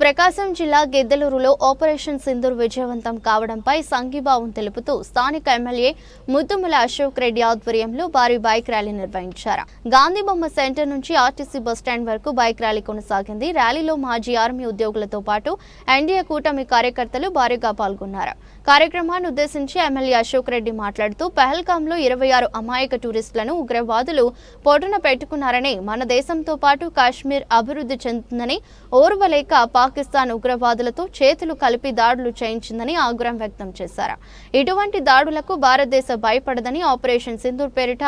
ప్రకాశం జిల్లా గిద్దలూరులో ఆపరేషన్ సింధూర్ విజయవంతం కావడంపై సంఘీభావం తెలుపుతూ స్థానిక ఎమ్మెల్యే ముద్దుముల అశోక్ రెడ్డి ఆధ్వర్యంలో భారీ బైక్ ర్యాలీ నిర్వహించారు. గాంధీ బొమ్మ సెంటర్ నుంచి ఆర్టీసీ బస్టాండ్ వరకు బైక్ ర్యాలీ కొనసాగింది. ర్యాలీలో మాజీ ఆర్మీ ఉద్యోగులతో పాటు ఎన్డీఏ కూటమి కార్యకర్తలు భారీగా పాల్గొన్నారు. కార్యక్రమాన్ని ఉద్దేశించి ఎమ్మెల్యే అశోక్ రెడ్డి మాట్లాడుతూ పెహల్గాంలో ఇరవై ఆరు అమాయక టూరిస్టులను ఉగ్రవాదులు పొటన పెట్టుకున్నారని మన దేశంతో పాటు కాశ్మీర్ అభివృద్ధి చెందుతుందని ఓర్వలేక పాకిస్తాన్ ఉగ్రవాదులతో చేతులు కలిపి దాడులు చేయించిందని ఆగ్రహం వ్యక్తం చేశారు. ఇటువంటి దాడులకు భారతదేశం భయపడదని ఆపరేషన్ సింధూర్ పేరిట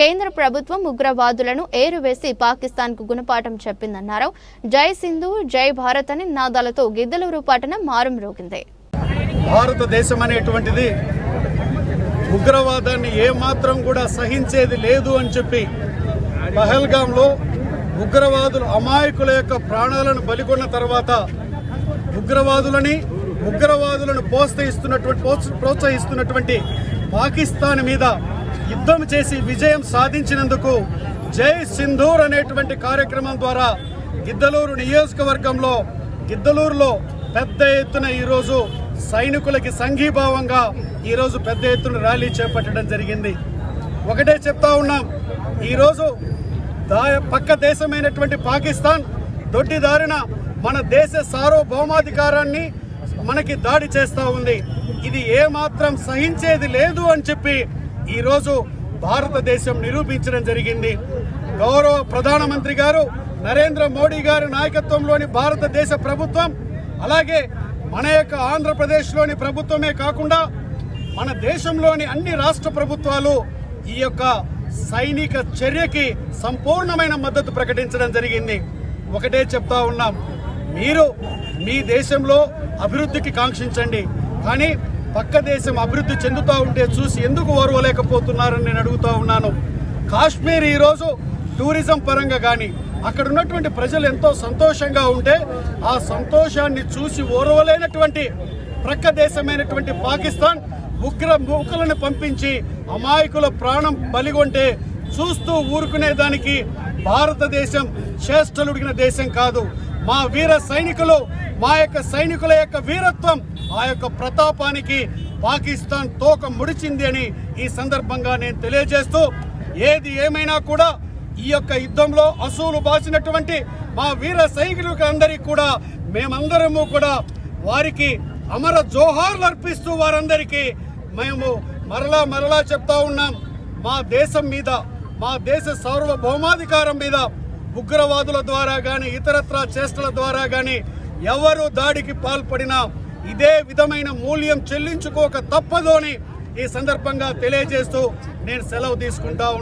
కేంద్ర ప్రభుత్వం ఉగ్రవాదులను ఏరువేసి పాకిస్తాన్కు గుణపాఠం చెప్పిందన్నారు. జై సింధు జై భారత్ అని నినాదాలతో గిద్దలూరు పట్టణం మారుమ్రోగింది భారతదేశం అనేటువంటిది ఉగ్రవాదాన్ని ఏమాత్రం కూడా సహించేది లేదు అని చెప్పి పహల్గాంలో ఉగ్రవాదులు అమాయకుల యొక్క ప్రాణాలను బలికొన్న తర్వాత ఉగ్రవాదులని ఉగ్రవాదులను ప్రోత్సహిస్తున్నటువంటి ప్రోత్స- ప్రోత్సహిస్తున్నటువంటి పాకిస్తాన్ మీద యుద్ధం చేసి విజయం సాధించినందుకు జై సింధూర్ అనేటువంటి కార్యక్రమం ద్వారా గిద్దలూరు నియోజకవర్గంలో గిద్దలూరులో పెద్ద ఎత్తున ఈరోజు సైనికులకి సంఘీభావంగా ఈరోజు పెద్ద ఎత్తున ర్యాలీ చేపట్టడం జరిగింది. ఒకటే చెప్తా ఉన్నాం ఈరోజు దా పక్క దేశమైనటువంటి పాకిస్తాన్ దొడ్డిదారిన మన దేశ సార్వభౌమాధికారాన్ని మనకి దాడి చేస్తూ ఉంది. ఇది ఏమాత్రం సహించేది లేదు అని చెప్పి ఈరోజు భారతదేశం నిరూపించడం జరిగింది. గౌరవ ప్రధానమంత్రి గారు నరేంద్ర మోడీ గారి నాయకత్వంలోని భారతదేశ ప్రభుత్వం అలాగే మన యొక్క ఆంధ్రప్రదేశ్లోని ప్రభుత్వమే కాకుండా మన దేశంలోని అన్ని రాష్ట్ర ప్రభుత్వాలు ఈ యొక్క సైనిక చర్యకి సంపూర్ణమైన మద్దతు ప్రకటించడం జరిగింది. ఒకటే చెప్తా ఉన్నాం మీరు మీ దేశంలో అభివృద్ధికి కాంక్షించండి. కానీ పక్క దేశం అభివృద్ధి చెందుతూ ఉంటే చూసి ఎందుకు ఓర్వలేకపోతున్నారని నేను అడుగుతా ఉన్నాను. కాశ్మీర్ ఈరోజు టూరిజం పరంగా కానీ అక్కడ ఉన్నటువంటి ప్రజలు ఎంతో సంతోషంగా ఉంటే ఆ సంతోషాన్ని చూసి ఓర్వలేనటువంటి ప్రక్క దేశమైనటువంటి పాకిస్తాన్ ఉగ్ర మూకలను పంపించి అమాయకుల ప్రాణం బలిగొంటే చూస్తూ ఊరుకునే దానికి భారతదేశం చేష్టలుడిగిన దేశం కాదు. మా వీర సైనికులు మా యొక్క సైనికుల యొక్క వీరత్వం ఆ యొక్క ప్రతాపానికి పాకిస్తాన్ తోక ముడిచింది అని ఈ సందర్భంగా నేను తెలియజేస్తూ ఏది ఏమైనా కూడా ఈ యొక్క యుద్ధంలో అసూలు బాసినటువంటి మా వీర సైనికులకు అందరికీ కూడా మేమందరము కూడా వారికి అమర జోహార్లు అర్పిస్తూ వారందరికీ మేము మరలా మరలా చెప్తా ఉన్నాం. మా దేశం మీద మా దేశ సార్వభౌమాధికారం మీద ఉగ్రవాదుల ద్వారా కానీ ఇతరత్ర చేష్టల ద్వారా కానీ ఎవరు దాడికి పాల్పడినా ఇదే విధమైన మూల్యం చెల్లించుకోక తప్పదు అని ఈ సందర్భంగా తెలియజేస్తూ నేను సెలవు తీసుకుంటా